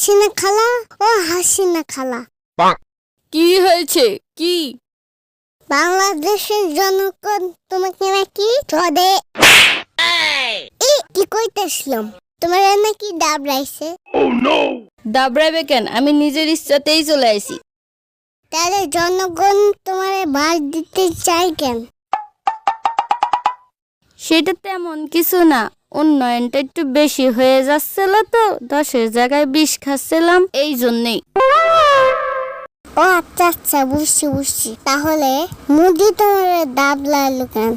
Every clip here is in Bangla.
খালা ও হাসিনা খালা। কি হয়েছে? কি? বাংলাদেশের জনগণ তোমাকে নাকি চদে এই কি কইতেছিলাম? তোমার নাকি ডাবরাইছে দাবড়াবে কেন? আমি নিজের ইচ্ছাতেই চলে আইছি। তাহলে জনগণ তোমার বাস দিতে চাই কেন? সেটা তেমন কিছু না। উন্নয়নটা একটু বেশি হয়ে যাচ্ছিল তো দশের জায়গায় বিষ খাচ্ছিলাম এই জন্যেই। ও আচ্ছা আচ্ছা বুঝছি বুঝছি। তাহলে মুদি তোমার ডাব লাইলো কেন?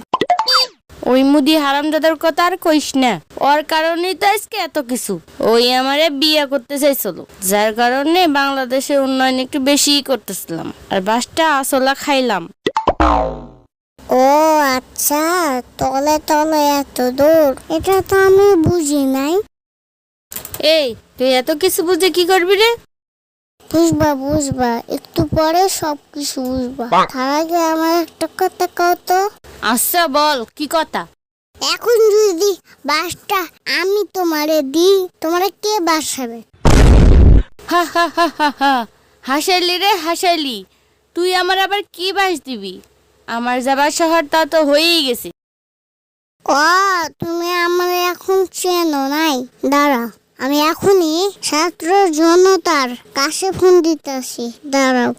ওই মুদি হারামজাদার কথা আর কইস না। ওর কারণেই তো আজকে এত কিছু। ওই আমারে বিয়ে করতে চাইছিল। যার কারণে বাংলাদেশের উন্নয়ন একটু বেশিই করতেছিলাম। আর বাসটা আসলা খাইলাম। ও আচ্ছা তলে তলে এত দূর। এটা তো আমি বুঝি নাই। এই তুই এত কিছু বুঝে কি করবি রে? বুঝবা বুঝবা একটু পরে সব কিছু বুঝবা তার আগে আমার একটা কথা কও তো। আচ্ছা বল কি কথা? এখন যদি বাসটা আমি তোমারে দিই তোমারে কে বাসাবে? হা হা হা হা হা। হাসাইলি রে হাসাইলি। তুই আমার আবার কি বাস দিবি? আমার যাবার শহর তা তো হয়েই গেছে। ও, তুমি আমার এখন চেনো নাই। দাঁড়া, আমি এখনই ছাত্র জনতার কাছে ফোন দিতেছি। দাঁড়াও।